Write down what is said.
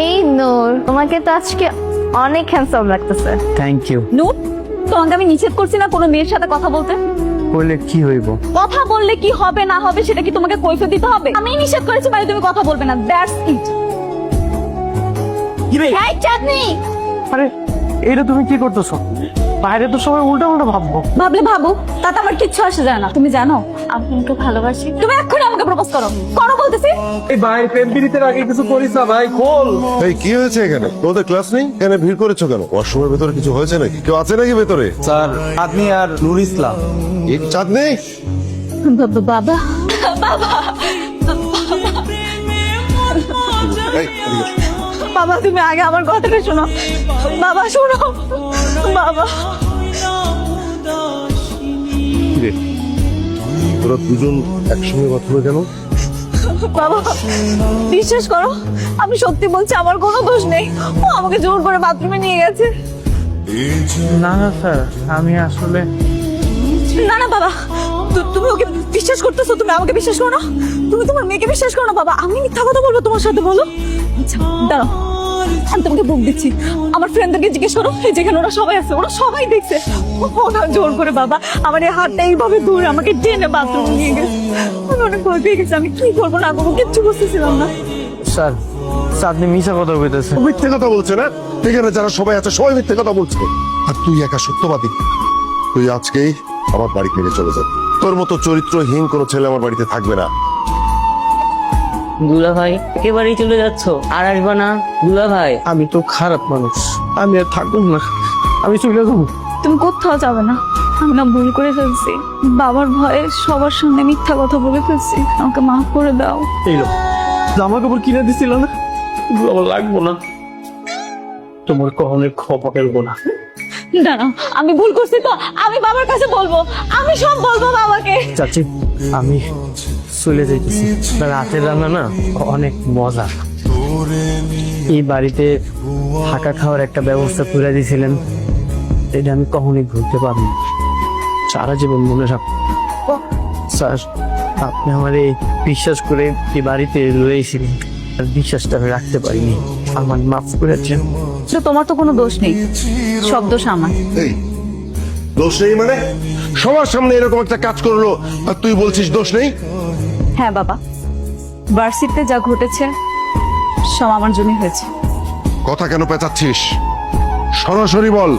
হেই নূর তোমাকে তো আজকে অনেক হ্যান্ডসাম লাগতেছে। থ্যাংক ইউ নূর তোমাকে আমি নিষেধ করছি না কোনো মেয়ের সাথে কথা বলতে? বললে কি হইব? কথা বললে কি হবে না হবে সেটা কি তোমাকে কৈফিয়ত দিতে হবে? আমি নিষেধ করেছি মানে তুমি কথা বলবে না দ্যাটস ইট এই চাঁদনি! আরে এটা তুমি কি করতেছো? বাইরে তো সবাই উল্টা উল্টা ভাববো। ভাবলে ভাবো তাতে আমার কিচ্ছু আসে যায় না। তুমি জানো? আমি তোমাকে ভালোবাসি। তুমি এক্ষুনি আমাকে প্রপোজ করো। করো বলতেছি। এই ভাই প্রেম বিরিতের আগে কিছু করিস না ভাই খোল। এই কি হয়েছে এখানে? তোমাদের ক্লাস নেই? এখানে ভিড় করেছ কেন? ওয়াশরুমের ভেতরে কিছু হয়েছে নাকি? কেউ আছে নাকি ভেতরে? স্যার আপনি আর নুর ইসলাম। এই চাঁদ নেই বাবা। বাবা। বাবা তুমি আগে আমার কথাটা শোনো। বাবা শোনো। বাবা? তোরা দুজন একসঙ্গে কথা বলে কেন? বাবা বিশ্বাস করো আমি সত্যি বলছি আমার কোনো দোষ নেই। ও আমাকে জোর করে বাথরুমে নিয়ে গেছে। না না স্যার আমি আসলে না না বাবা তু- তুমি ওকে বিশ্বাস করতেছো তুমি আমাকে বিশ্বাস করো না? তুমি তোমার মেয়েকে বিশ্বাস করো না বাবা আমি মিথ্যা কথা বলব তোমার সাথে বলো। আচ্ছা দাঁড়াও। আমি তোমাকে বুক দিচ্ছি। আমার ফ্রেন্ডদেরকে জিজ্ঞেস করো এই যেখানে ওরা সবাই আছে ওরা সবাই দেখছে। ওরা জোর করে বাবা আমার এই হাতটা এইভাবে ধরে আমাকে টেনে বাথরুম নিয়ে গেছে। আমি অনেক ভয় পেয়ে গেছি আমি কি করব না করব কিচ্ছু বুঝতেছিলাম না। স্যার আপনি মিশা কথা মিথ্যে কথা বলছে না? এখানে যারা সবাই আছে সবাই মিথ্যে কথা বলছে। আর তুই একা সত্যবাদী। তুই আজকেই আমার বাড়ি থেকে চলে যাবি তোর মতো চরিত্রহীন কোনো ছেলে আমার বাড়িতে থাকবে না। দুলা ভাই একেবারেই চলে যাচ্ছ? আর আসবা না দুলা ভাই আমি তো খারাপ মানুষ। আমি আর থাকুন না। আমি চলে যাব। তুমি কোথাও যাবে না। আমি না ভুল করে ফেলছি। বাবার ভয়ে সবার সামনে মিথ্যা কথা বলে ফেলছি। আমাকে মাফ করে দাও। এই লো জামা কাপড় কিনে দিছিল না? আমার লাগবো না। তোমার কখনের খপা ফেলব না। দাঁড়াও আমি ভুল করছি তো। আমি বাবার কাছে বলব। আমি সব বলব বাবাকে। চাচি আমি চলে যাইতেছি। রাতের রান্না না অনেক মজা। এই বাড়িতে থাকা খাওয়ার একটা ব্যবস্থা করে দিয়েছিলেন। এটা আমি কখনোই ভুলতে পারব সারা জীবন মনে রাখ স্যার আপনি আমার এই বিশ্বাস করে এই বাড়িতে রয়েছিলেন। আর বিশ্বাসটা আমি রাখতে পারিনি। আমার মাফ করে দেন। তোমার তো কোনো দোষ নেই। সব দোষ আমার। দোষ নেই মানে? সবার সামনে এরকম একটা কাজ করল আর তুই বলছিস দোষ নেই? হ্যাঁ বাবা। বার্ষিকতে যা ঘটেছে সব আমার জন্যই হয়েছে। কথা কেন পেঁচাচ্ছিস? সরাসরি বল।